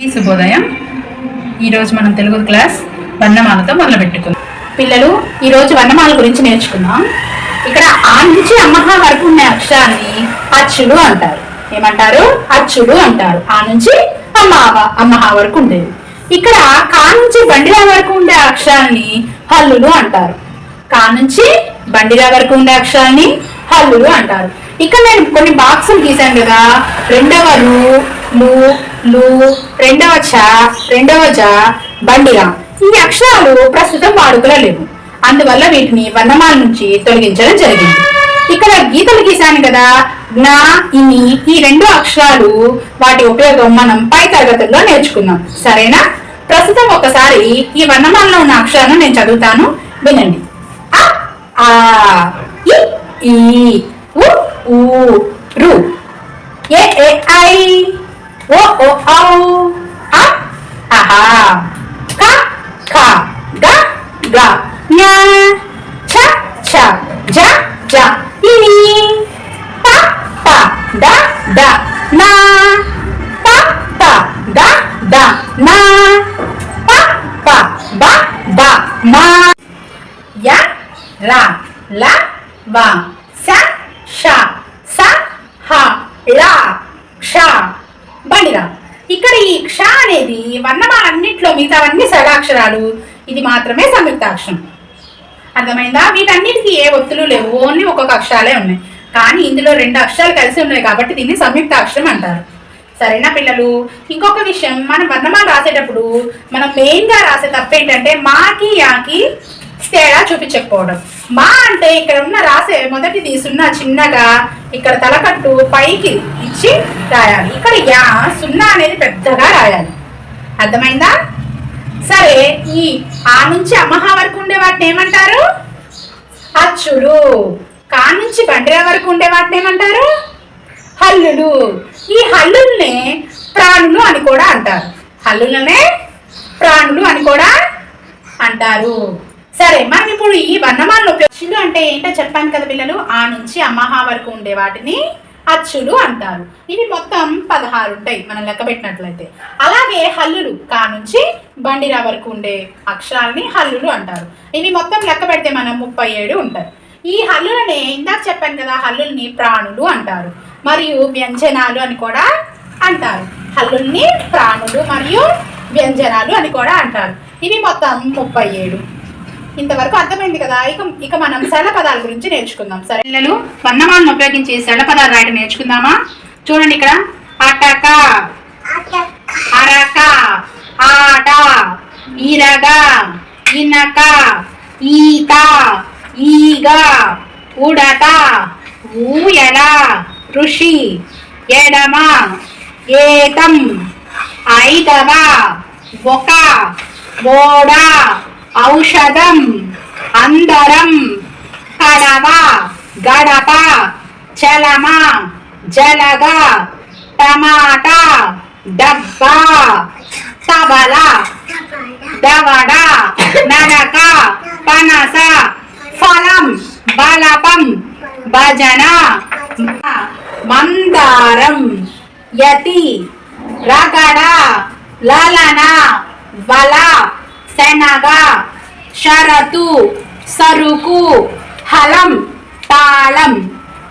శుభోదయం. ఈరోజు మనం తెలుగు క్లాస్ వర్ణమాలతో మొదలుపెట్టుకుందాం. పిల్లలు ఈరోజు వర్ణమాల గురించి నేర్చుకుందాం. ఇక్కడ ఆ నుంచి అమ్మహ వరకు ఉండే అక్షరాన్ని అచ్చులు అంటారు. ఏమంటారు? అచ్చులు అంటారు. ఆ నుంచి అమ్మహ అమ్మహ వరకు ఉండేది. ఇక్కడ కా నుంచి బండిరా వరకు ఉండే అక్షరాన్ని హల్లులు అంటారు. కా నుంచి బండిరా వరకు ఉండే అక్షరాన్ని హల్లులు అంటారు. ఇక్కడ నేను కొన్ని బాక్సులు గీశాను కదా. రెండవ రూ లు లు రెండవ చ రెండవ జ బండిరా. ఈ అక్షరాలు ప్రస్తుతం వాడుకలో లేవు అందువల్ల వీటిని వర్ణమాల నుంచి తొలగించడం జరిగింది. ఇక్కడ గీతలు గీశాను కదా. జ్ఞా ఇని ఈ రెండు అక్షరాలు వాటి ఉపయోగం మనం పై తరగతుల్లో నేర్చుకున్నాం సరేనా? ప్రస్తుతం ఒకసారి ఈ వర్ణమాలలో ఉన్న అక్షరాలను నేను చదువుతాను. వినండి. అ, ఆ ఈ ఉ ఊ రు. ఏ ఏ ఐ ఓ ఓ ఔ అ ఆహా క ఖ గ గ ఞ ఛ ఛ జ జ ఇని ప ప ద ద నా ప ప ద ద నా ప ప బ బ మా య ర ల వ స ష స హ ళ క్ష బండిరా. ఇక్కడ ఈ క్ష అనేది వర్ణమాలన్నింటిలో మిగతావన్నీ సడాక్షరాలు ఇది మాత్రమే సంయుక్తాక్షరం. అర్థమైందా? వీటన్నిటికీ ఏ ఒత్తులు లేవు. ఓన్లీ ఒక్కొక్క అక్షరాలే ఉన్నాయి. కానీ ఇందులో రెండు అక్షరాలు కలిసి ఉన్నాయి కాబట్టి దీన్ని సంయుక్తాక్షరం అంటారు. సరేనా పిల్లలు? ఇంకొక విషయం మనం వర్ణమాల రాసేటప్పుడు మనం మెయిన్గా రాసే తప్పేంటంటే మాకి యాకి తేడా చూపించకపోవడం. మా అంటే ఇక్కడ ఉన్న రాసే మొదటిది సున్నా చిన్నగా ఇక్కడ తలకట్టు పైకి ఇచ్చి రాయాలి. ఇక్కడ యా సున్నా అనేది పెద్దగా రాయాలి. అర్థమైందా? సరే ఈ ఆ నుంచి అమ్మహ వరకు ఉండే వాటిని ఏమంటారు? అచ్చులు కా నుంచి బండిరా వరకు ఉండే వాటిని ఏమంటారు? హల్లులు. ఈ హల్లుల్నే ప్రాణులు అని కూడా అంటారు. హల్లులనే ప్రాణులు అని కూడా అంటారు. సరే మనం ఇప్పుడు ఈ వర్ణమాలను అచ్చులు అంటే ఏంటో చెప్పాను కదా పిల్లలు ఆ నుంచి అమ్మహ వరకు ఉండే వాటిని అచ్చులు అంటారు. ఇవి మొత్తం పదహారు ఉంటాయి మనం లెక్క పెట్టినట్లయితే. అలాగే హల్లులు కా నుంచి బండిరా వరకు ఉండే అక్షరాలని హల్లులు అంటారు. ఇవి మొత్తం లెక్క పెడితే మనం ముప్పై ఏడు ఉంటాయి. ఈ హల్లులనే ఇందాక చెప్పాను కదా హల్లుల్ని ప్రాణులు అంటారు. మరియు వ్యంజనాలు అని కూడా అంటారు. హల్లుల్ని ప్రాణులు మరియు వ్యంజనాలు అని కూడా అంటారు. ఇవి మొత్తం ముప్పై ఏడు. ఇంతవరకు అర్థమైంది కదా. ఇక ఇక మనం సరళ పదాల గురించి నేర్చుకుందాం. సరే పిల్లలు వర్ణమాలను ఉపయోగించి సరళ పదాలు రాయడం నేర్చుకుందామా? చూడండి ఇక్కడ. అటక. అరక. ఆట ఇరగ ఇనక. ఈత. ఈగ. ఉడత ఊయల. ఋషి. ఎడమ. ఏతం ఐదవ. ఒక. ఓడ ఔషధం అందరం కడవ గడప చలమ జలగ టమాటా డబ్బా తబల దవడ నడక పనస ఫలం బలపం భజన మందారం యతి రగడ లలన వల శనగ షరతు సరుకు హలం తాళం.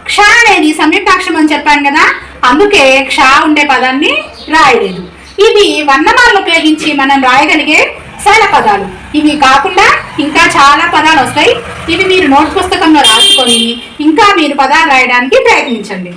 క్ష అనేది సంయుక్తాక్షరం అని చెప్పాను కదా అందుకే క్ష ఉండే పదాన్ని రాయలేదు. ఇవి వర్ణమాలను ఉపయోగించి మనం రాయగలిగే సరళ పదాలు. ఇవి కాకుండా ఇంకా చాలా పదాలు వస్తాయి. ఇవి మీరు నోట్ పుస్తకంలో రాసుకొని ఇంకా మీరు పదాలు రాయడానికి ప్రయత్నించండి.